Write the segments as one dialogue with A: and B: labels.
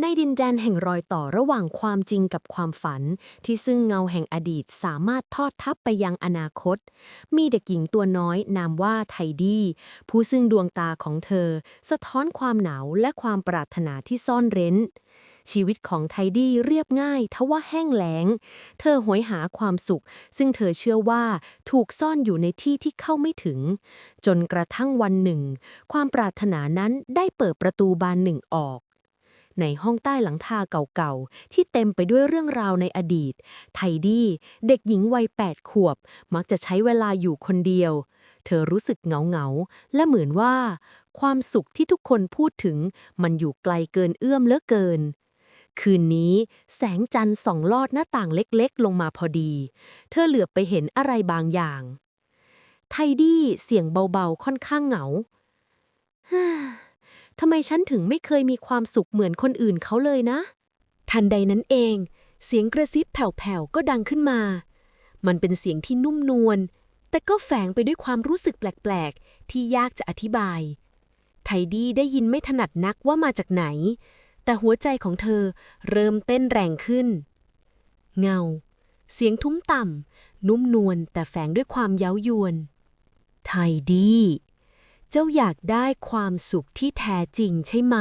A: ในดินแดนแห่งรอยต่อระหว่างความจริงกับความฝัน ที่ซึ่งเงาแห่งอดีตสามารถทอดทับไปยังอนาคต มีเด็กหญิงตัวน้อยนามว่าไทดี้ ผู้ซึ่งดวงตาของเธอ สะท้อนความหนาวและความปรารถนาที่ซ่อนเร้น ชีวิตของไทดี้เรียบง่ายทว่าแห้งแล้ง เธอหวยหาความสุข ซึ่งเธอเชื่อว่าถูกซ่อนอยู่ในที่ที่เข้าไม่ถึง จนกระทั่งวันหนึ่ง ความปรารถนานั้นได้เปิดประตูบานหนึ่งออก ในห้องใต้หลังคาเก่าๆ ที่เต็มไปด้วยเรื่องราวในอดีต ไทดี้เด็กหญิงวัยแปดขวบ มักจะใช้เวลาอยู่คนเดียว เธอรู้สึกเหงาๆ และเหมือนว่า ความสุขที่ทุกคนพูดถึง มันอยู่ไกลเกินเอื้อมเหลือเกินคืนนี้แสงจันทร์ส่องลอดหน้าต่างเล็กๆ ลงมาพอดี เธอเหลือบไปเห็นอะไรบางอย่าง ไทดี้เสียงเบาๆค่อนข้างเหงา ทำไมฉันถึงไม่เคยมีความสุขเหมือนคนอื่นเขาเลยนะ ทันใดนั้นเอง เสียงกระซิบแผ่วๆก็ดังขึ้นมา มันเป็นเสียงที่นุ่มนวลแต่ก็แฝงไปด้วยความรู้สึกแปลกๆ ที่ยากจะอธิบาย ไทดี้ได้ยินไม่ถนัดนักว่ามาจากไหน แต่หัวใจของเธอเริ่มเต้นแรงขึ้น เงา เสียงทุ้มต่ำนุ่มนวลแต่แฝงด้วยความเย้ายวน ไทดี้ เจ้าอยากได้ความสุขที่แท้จริงใช่ไหม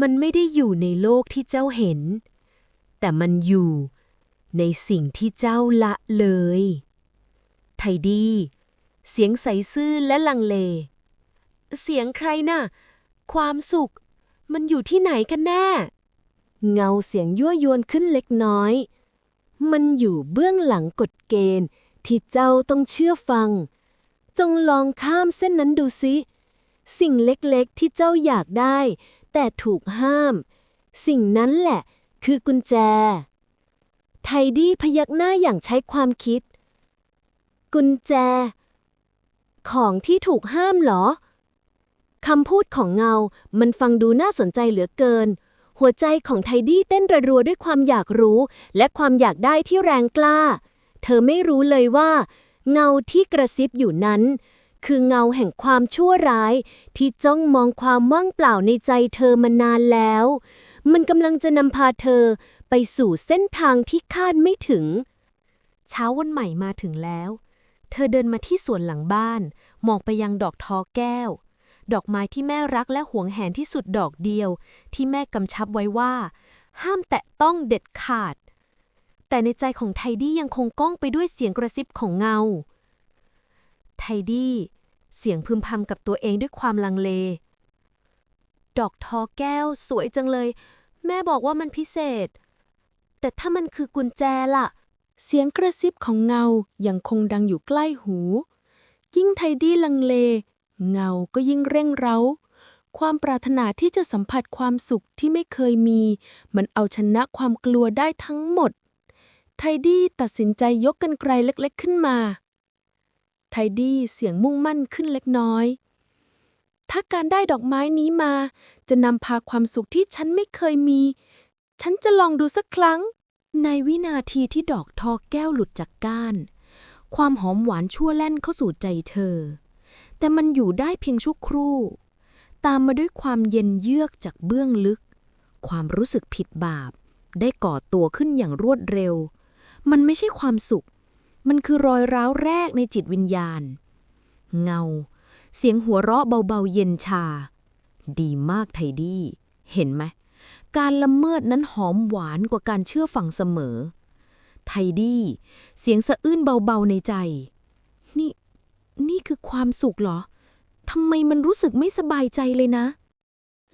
A: มันไม่ได้อยู่ในโลกที่เจ้าเห็น แต่มันอยู่ในสิ่งที่เจ้าละเลย ไทดี เสียงใสซื่อและลังเล เสียงใครน่ะ ความสุข มันอยู่ที่ไหนกันแน่ เงาเสียงยั่วยวนขึ้นเล็กน้อย มันอยู่เบื้องหลังกฎเกณฑ์ที่เจ้าต้องเชื่อฟัง จงลองข้ามเส้นนั้นดูสิ สิ่งเล็กๆที่เจ้าอยากได้ แต่ถูกห้าม สิ่งนั้นแหละ คือกุญแจ ไทดี้พยักหน้าอย่างใช้ความคิด กุญแจ ของที่ถูกห้ามเหรอคำพูดของเงา มันฟังดูน่าสนใจเหลือเกิน หัวใจของไทดี้เต้นระรัวด้วยความอยากรู้ และความอยากได้ที่แรงกล้า เธอไม่รู้เลยว่า เงาที่กระซิบอยู่นั้น คือเงาแห่งความชั่วร้าย ที่จ้องมองความว่างเปล่าในใจเธอมานานแล้ว มันกำลังจะนำพาเธอไปสู่เส้นทางที่คาดไม่ถึง เช้าวันใหม่มาถึงแล้ว เธอเดินมาที่สวนหลังบ้าน มองไปยังดอกทอแก้ว ดอกไม้ที่แม่รักและหวงแหนที่สุดดอกเดียว ที่แม่กำชับไว้ว่า ห้ามแตะต้องเด็ดขาด แต่ในใจของไทดี้ยังคงก้องไปด้วยเสียงกระซิบของเงา ไทดี้เสียงพึมพำกับตัวเองด้วยความลังเล ดอกทอแก้วสวยจังเลย แม่บอกว่ามันพิเศษ แต่ถ้ามันคือกุญแจล่ะ
B: เสียงกระซิบของเงายังคงดังอยู่ใกล้หู ยิ่งไทดี้ลังเล เงาก็ยิ่งเร่งเร้า ความปรารถนาที่จะสัมผัสความสุขที่ไม่เคยมี มันเอาชนะความกลัวได้ทั้งหมด ไทดี้ตัดสินใจยกกันไกลเล็กๆขึ้นมา ไทดี้เสียงมุ่งมั่นขึ้นเล็กน้อย ถ้าการได้ดอกไม้นี้มา จะนำพาความสุขที่ฉันไม่เคยมี ฉันจะลองดูสักครั้ง ในวินาทีที่ดอกทอแก้วหลุดจากก้าน ความหอมหวานชั่วแล่นเข้าสู่ใจเธอ แต่มันอยู่ได้เพียงชั่วครู่ ตามมาด้วยความเย็นเยือกจากเบื้องลึก ความรู้สึกผิดบาปได้ก่อตัวขึ้นอย่างรวดเร็ว มันไม่ใช่ความสุข มันคือรอยร้าวแรกในจิตวิญญาณ เงา เสียงหัวเราะเบาๆเย็นชา ดีมากไทดี้ เห็นไหม การละเมิดนั้นหอมหวานกว่าการเชื่อฟังเสมอ ไทดี้ เสียงสะอื้นเบาๆในใจ นี่ นี่คือความสุขเหรอ ทำไมมันรู้สึกไม่สบายใจเลยนะ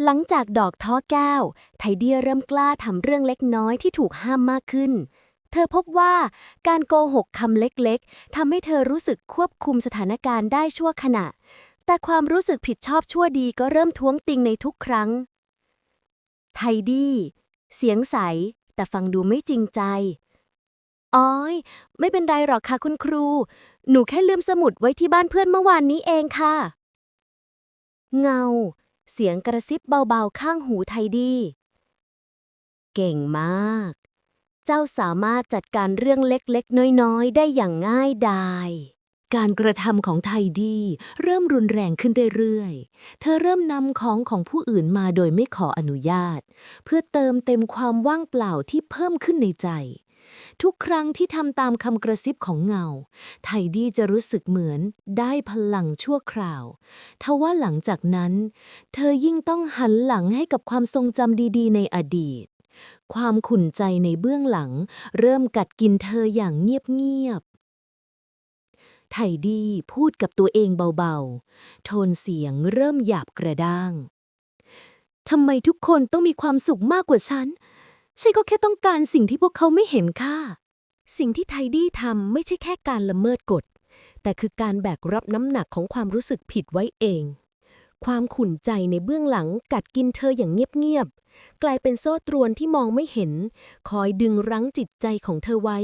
A: หลังจากดอกท้อแก้ว ไทเดียเริ่มกล้าทำเรื่องเล็กน้อยที่ถูกห้ามมากขึ้น เธอพบว่าการโกหกคำเล็กๆทำให้เธอรู้สึกควบคุมสถานการณ์ได้ชั่วขณะ แต่ความรู้สึกผิดชอบชั่วดีก็เริ่มท้วงติงในทุกครั้ง ไทดี้ เสียงใส แต่ฟังดูไม่จริงใจ อ้อย ไม่เป็นไรหรอกค่ะคุณครู หนูแค่ลืมสมุดไว้ที่บ้านเพื่อนเมื่อวานนี้เองค่ะ เงา เสียงกระซิบเบาๆข้างหูไทดี้ เก่งมาก เจ้าสามารถจัดการเรื่องเล็กๆ น้อยๆ ได้อย่างง่ายดายการกระทำของไทดี เริ่มรุนแรงขึ้นเรื่อยๆ เธอเริ่มนำของของผู้อื่นมาโดยไม่ขออนุญาต เพื่อเติมเต็มความว่างเปล่าที่เพิ่มขึ้นในใจ ทุกครั้งที่ทำตามคำกระซิบของเงา ไทดี้จะรู้สึกเหมือนได้พลังชั่วคราวทว่าหลังจากนั้น เธอยิ่งต้องหันหลังให้กับความทรงจำดีๆ ในอดีต ความขุ่นใจในเบื้องหลัง เริ่มกัดกินเธออย่างเงียบๆ ไทดี้พูดกับตัวเองเบาๆ โทนเสียงเริ่มหยาบกระด้าง ทำไมทุกคนต้องมีความสุขมากกว่าฉัน ฉันก็แค่ต้องการสิ่งที่พวกเขาไม่เห็นค่า
C: สิ่งที่ไทดี้ทำไม่ใช่แค่การละเมิดกฎ แต่คือการแบกรับน้ำหนักของความรู้สึกผิดไว้เอง ความขุ่นใจในเบื้องหลังกัดกินเธออย่างเงียบๆ กลายเป็นโซ่ตรวนที่มองไม่เห็น คอยดึงรั้งจิตใจของเธอไว้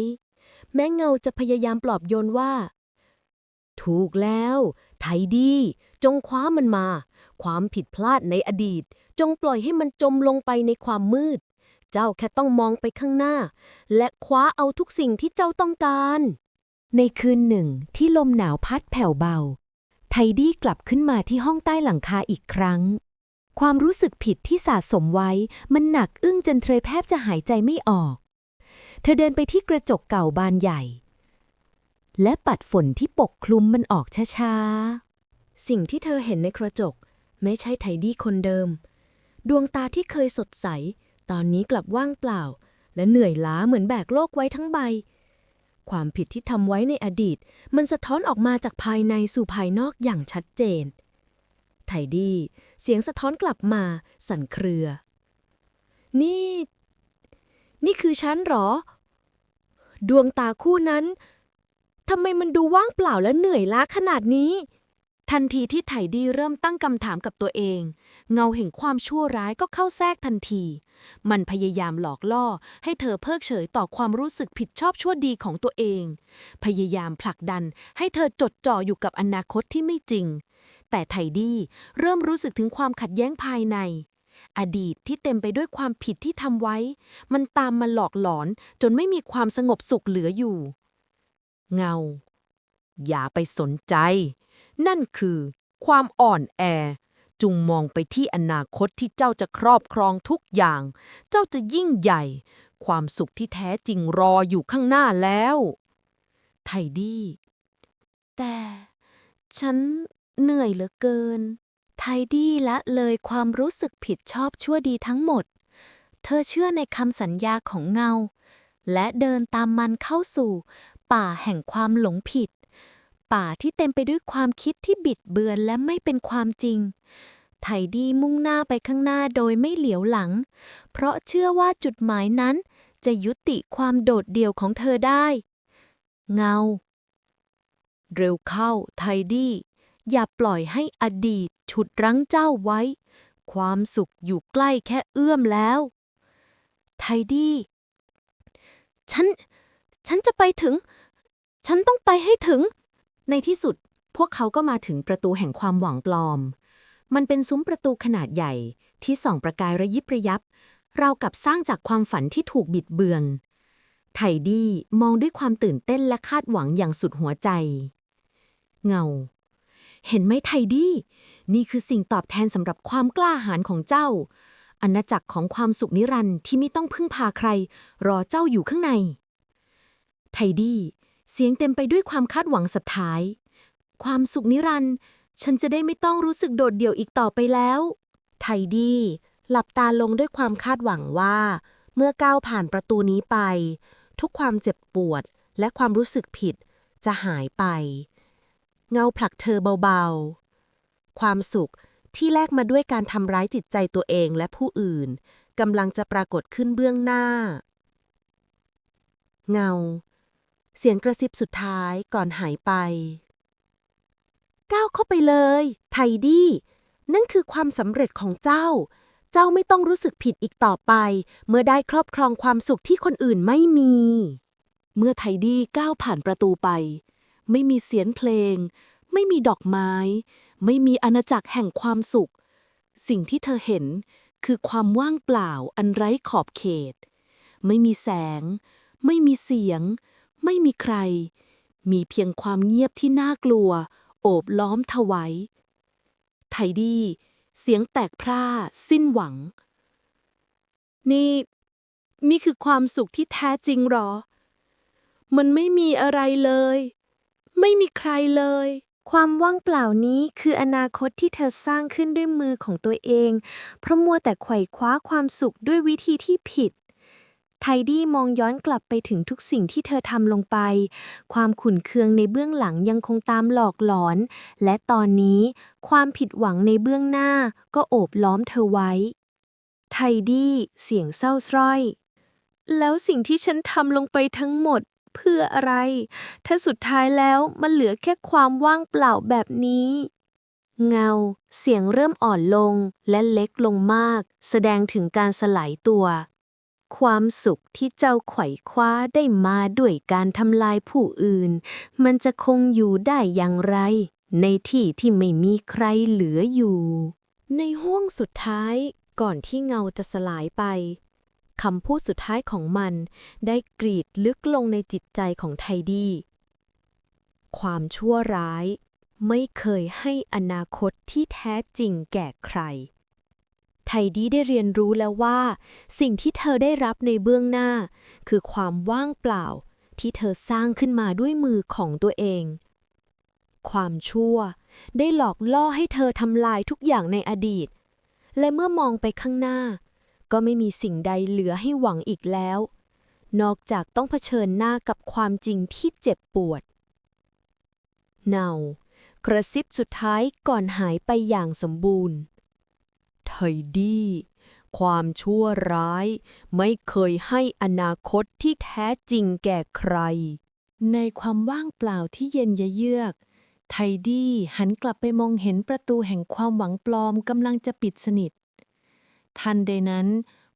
C: แม้เงาจะพยายามปลอบโยนว่า ถูกแล้ว ไทดี จงคว้ามันมา ความผิดพลาดในอดีต จงปล่อยให้มันจมลงไปในความมืด เจ้าแค่ต้องมองไปข้างหน้า และคว้าเอาทุกสิ่งที่เจ้าต้องการ
A: ในคืนหนึ่งที่ลมหนาวพัดแผ่วเบา ไทดี้กลับขึ้นมาที่ห้องใต้หลังคาอีกครั้ง ความรู้สึกผิดที่สะสมไว้ มันหนักอึ้งจนเธอแทบจะหายใจไม่ออก เธอเดินไปที่กระจกเก่าบานใหญ่ และปัดฝนที่ปกคลุมมันออกช้าๆ
C: สิ่งที่เธอเห็นในกระจก ไม่ใช่ไทดี้คนเดิม ดวงตาที่เคยสดใส ตอนนี้กลับว่างเปล่า และเหนื่อยล้าเหมือนแบกโลกไว้ทั้งใบ ความผิดที่ทำไว้ในอดีต มันสะท้อนออกมาจากภายในสู่ภายนอกอย่างชัดเจน ไทดี้เสียงสะท้อนกลับมา สั่นเครือ นี่ นี่คือฉันหรอ ดวงตาคู่นั้นทำไมมันดูว่างเปล่าและเหนื่อยล้าขนาดนี้
A: ทันทีที่ไทดี้เริ่มตั้งคำถามกับตัวเอง เงาแห่งความชั่วร้ายก็เข้าแทรกทันที มันพยายามหลอกล่อ ให้เธอเพิกเฉยต่อความรู้สึกผิดชอบชั่วดีของตัวเอง พยายามผลักดันให้เธอจดจ่ออยู่กับอนาคตที่ไม่จริง แต่ไทดี้เริ่มรู้สึกถึงความขัดแย้งภายใน อดีตที่เต็มไปด้วยความผิดที่ทำไว้ มันตามมาหลอกหลอนจนไม่มีความสงบสุขเหลืออยู่ เงา อย่าไปสนใจ นั่นคือ ความอ่อนแอ จุงมองไปที่อนาคตที่เจ้าจะครอบครองทุกอย่าง เจ้าจะยิ่งใหญ่ ความสุขที่แท้จริงรออยู่ข้างหน้าแล้ว ไทดี้ แต่ ฉันเหนื่อยเหลือเกิน ไทดี้ละเลยความรู้สึกผิดชอบชั่วดีทั้งหมด เธอเชื่อในคำสัญญาของเงา และเดินตามมันเข้าสู่ ป่าแห่งความหลงผิด ป่าที่เต็มไปด้วยความคิดที่บิดเบือนและไม่เป็นความจริงไทดี้มุ่งหน้าไปข้างหน้าโดยไม่เหลียวหลัง เพราะเชื่อว่าจุดหมายนั้นจะยุติความโดดเดี่ยวของเธอได้ เงา เร็วเข้าไทดี้ อย่าปล่อยให้อดีตฉุดรั้งเจ้าไว้ ความสุขอยู่ใกล้แค่เอื้อมแล้ว ไทดี้ ฉัน ฉันจะไปถึง ฉันต้องไปให้ถึง ในที่สุดพวกเขาก็มาถึงประตูแห่งความหวังปลอม มันเป็นซุ้มประตูขนาดใหญ่ที่ส่องประกายระยิบระยับ ราวกับสร้างจากความฝันที่ถูกบิดเบือน ไทดี้มองด้วยความตื่นเต้นและคาดหวังอย่างสุดหัวใจ เงา เห็นไหมไทดี้นี่คือสิ่งตอบแทนสำหรับความกล้าหาญของเจ้าอาณาจักรของความสุขนิรันดร์ที่ไม่ต้องพึ่งพาใคร รอเจ้าอยู่ข้างใน ไทดี้ เสียงเต็มไปด้วยความคาดหวังสุดท้าย ความสุขนิรันด์ฉันจะได้ไม่ต้องรู้สึกโดดเดี่ยวอีกต่อไปแล้ว ไทดี้ หลับตาลงด้วยความคาดหวังว่า เมื่อก้าวผ่านประตูนี้ไป ทุกความเจ็บปวดและความรู้สึกผิดจะหายไป เงาผลักเธอเบาๆ ความสุขที่แลกมาด้วยการทำร้ายจิตใจตัวเองและผู้อื่นกำลังจะปรากฏขึ้นเบื้องหน้า เงา เสียงกระซิบสุดท้ายก่อนหายไป ก้าวเข้าไปเลย ไทดี้ นั่นคือความสำเร็จของเจ้า เจ้าไม่ต้องรู้สึกผิดอีกต่อไป เมื่อได้ครอบครองความสุขที่คนอื่นไม่มี เมื่อไทดี้ก้าวผ่านประตูไป ไม่มีเสียงเพลง ไม่มีดอกไม้ ไม่มีอาณาจักรแห่งความสุข สิ่งที่เธอเห็นคือความว่างเปล่าอันไร้ขอบเขต ไม่มีแสง ไม่มีเสียง ไม่มีใคร มีเพียงความเงียบที่น่ากลัว โอบล้อมเธอไว้ไทดี้ เสียงแตกพร่า สิ้นหวัง นี่นี่คือความสุขที่แท้จริงหรอ มันไม่มีอะไรเลย ไม่มีใครเลย
D: ความว่างเปล่านี้คืออนาคตที่เธอสร้างขึ้นด้วยมือของตัวเอง เพราะมัวแต่ไขว่คว้าความสุขด้วยวิธีที่ผิด ไทดี้มองย้อนกลับไปถึงทุกสิ่งที่เธอทำลงไป ความขุ่นเคืองในเบื้องหลังยังคงตามหลอกหลอน และตอนนี้ความผิดหวังในเบื้องหน้าก็โอบล้อมเธอไว้ ไทดี้เสียงเศร้าสร้อย แล้วสิ่งที่ฉันทำลงไปทั้งหมดเพื่ออะไร ถ้าสุดท้ายแล้วมันเหลือแค่ความว่างเปล่าแบบนี้ เงา เสียงเริ่มอ่อนลงและเล็กลงมาก แสดงถึงการสลายตัว ความสุขที่เจ้าไขว่คว้าได้มาด้วยการทำลายผู้อื่น มันจะคงอยู่ได้อย่างไร ในที่ที่ไม่มีใครเหลืออยู่
C: ในห้วงสุดท้ายก่อนที่เงาจะสลายไปคำพูดสุดท้ายของมันได้กรีดลึกลงในจิตใจของไทดี้ ความชั่วร้ายไม่เคยให้อนาคตที่แท้จริงแก่ใคร ไทดี้ได้เรียนรู้แล้วว่า สิ่งที่เธอได้รับในเบื้องหน้า คือความว่างเปล่าที่เธอสร้างขึ้นมาด้วยมือของตัวเอง ความชั่ว ได้หลอกล่อให้เธอทำลายทุกอย่างในอดีต และเมื่อมองไปข้างหน้า ก็ไม่มีสิ่งใดเหลือให้หวังอีกแล้ว นอกจากต้องเผชิญหน้ากับความจริงที่เจ็บปวด เนากระซิบสุดท้ายก่อนหายไปอย่างสมบูรณ์ ไทดี้ความชั่วร้ายไม่เคยให้อนาคตที่แท้จริงแก่ใคร
B: ในความว่างเปล่าที่เย็นยะเยือก ไทดี้หันกลับไปมองเห็นประตูแห่งความหวังปลอมกำลังจะปิดสนิท ทันใดนั้น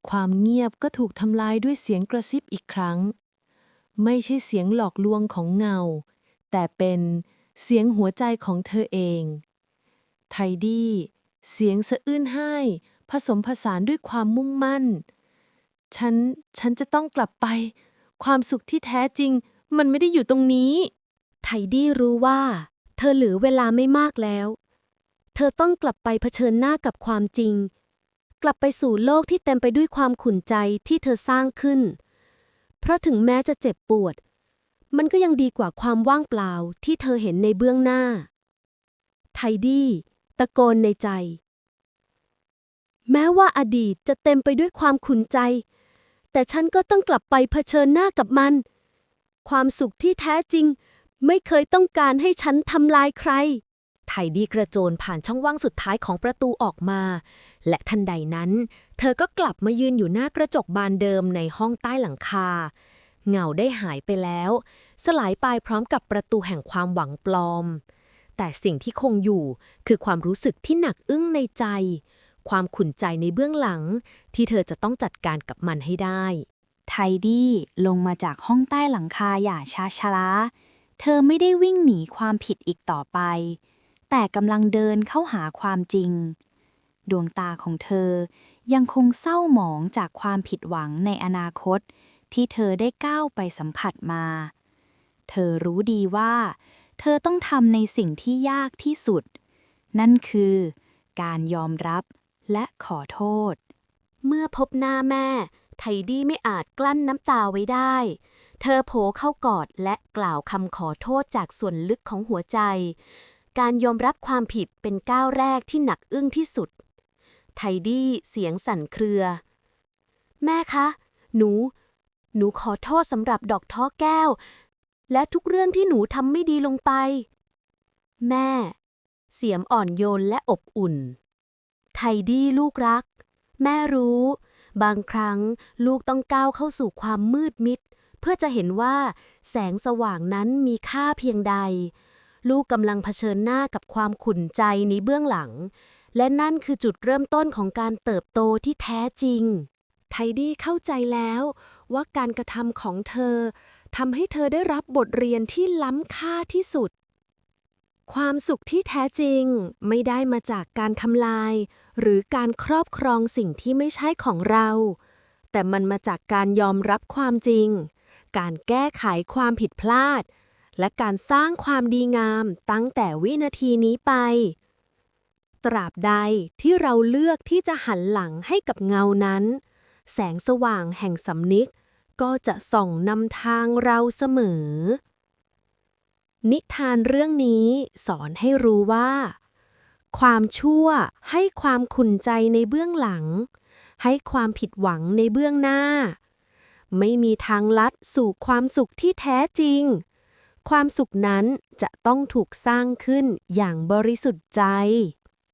B: ความเงียบก็ถูกทำลายด้วยเสียงกระซิบอีกครั้ง ไม่ใช่เสียงหลอกลวงของเงา แต่เป็นเสียงหัวใจของเธอเอง ไทดี้ เสียงสะอื้นไห้ ผสมผสานด้วยความมุ่งมั่น ฉัน ฉันจะต้องกลับไป ความสุขที่แท้จริง มันไม่ได้อยู่ตรงนี้
D: ไทดี้รู้ว่า เธอเหลือเวลาไม่มากแล้ว เธอต้องกลับไปเผชิญหน้ากับความจริง กลับไปสู่โลกที่เต็มไปด้วยความขุ่นใจที่เธอสร้างขึ้น เพราะถึงแม้จะเจ็บปวด มันก็ยังดีกว่าความว่างเปล่าที่เธอเห็นในเบื้องหน้า ไทดี้ ตะโกนในใจ แม้ว่าอดีตจะเต็มไปด้วยความขุนใจ แต่ฉันก็ต้องกลับไปเผชิญหน้ากับมัน ความสุขที่แท้จริง ไม่เคยต้องการให้ฉันทำลายใคร
C: ไทดีกระโจนผ่านช่องว่างสุดท้ายของประตูออกมา และทันใดนั้น เธอก็กลับมายืนอยู่หน้ากระจกบานเดิมในห้องใต้หลังคา เงาได้หายไปแล้ว สลายไปพร้อมกับประตูแห่งความหวังปลอม แต่สิ่งที่คงอยู่คือความรู้สึกที่หนักอึ้งในใจ ความขุ่นใจในเบื้องหลัง ที่เธอจะต้องจัดการกับมันให้ได้
E: ไทดี้ลงมาจากห้องใต้หลังคาอย่าช้าช้าเธอไม่ได้วิ่งหนีความผิดอีกต่อไป แต่กำลังเดินเข้าหาความจริง ดวงตาของเธอยังคงเศร้าหมองจากความผิดหวังในอนาคต ที่เธอได้ก้าวไปสัมผัสมา เธอรู้ดีว่า เธอต้องทำในสิ่งที่ยากที่สุด นั่นคือ การยอมรับและขอโทษ
A: เมื่อพบหน้าแม่ ไทดี้ไม่อาจกลั้นน้ำตาไว้ได้ เธอโผเข้ากอดและกล่าวคำขอโทษจากส่วนลึกของหัวใจ การยอมรับความผิดเป็นก้าวแรกที่หนักอึ้งที่สุด ไทดี้เสียงสั่นเครือ แม่คะ หนู หนูขอโทษสำหรับดอกท้อแก้ว และทุกเรื่องที่หนูทำไม่ดีลงไป แม่ เสียงอ่อนโยนและอบอุ่น ไทดี้ลูกรัก แม่รู้ บางครั้งลูกต้องก้าวเข้าสู่ความมืดมิด เพื่อจะเห็นว่า แสงสว่างนั้นมีค่าเพียงใด ลูกกำลังเผชิญหน้ากับความขุ่นใจในเบื้องหลัง และนั่นคือจุดเริ่มต้นของการเติบโตที่แท้จริง ไทดี้เข้าใจแล้วว่าการกระทำของเธอ ทำให้เธอได้รับบทเรียนที่ล้ำค่าที่สุด ความสุขที่แท้จริงไม่ได้มาจากการทำลาย หรือการครอบครองสิ่งที่ไม่ใช่ของเรา แต่มันมาจากการยอมรับความจริง การแก้ไขความผิดพลาด และการสร้างความดีงามตั้งแต่วินาทีนี้ไป ตราบใดที่เราเลือกที่จะหันหลังให้กับเงานั้น แสงสว่างแห่งสำนึก ก็จะส่องนำทางเราเสมอ นิทานเรื่องนี้สอนให้รู้ว่า ความชั่วให้ความขุ่นใจในเบื้องหลัง ให้ความผิดหวังในเบื้องหน้า ไม่มีทางลัดสู่ความสุขที่แท้จริง ความสุขนั้นจะต้องถูกสร้างขึ้นอย่างบริสุทธิ์ใจ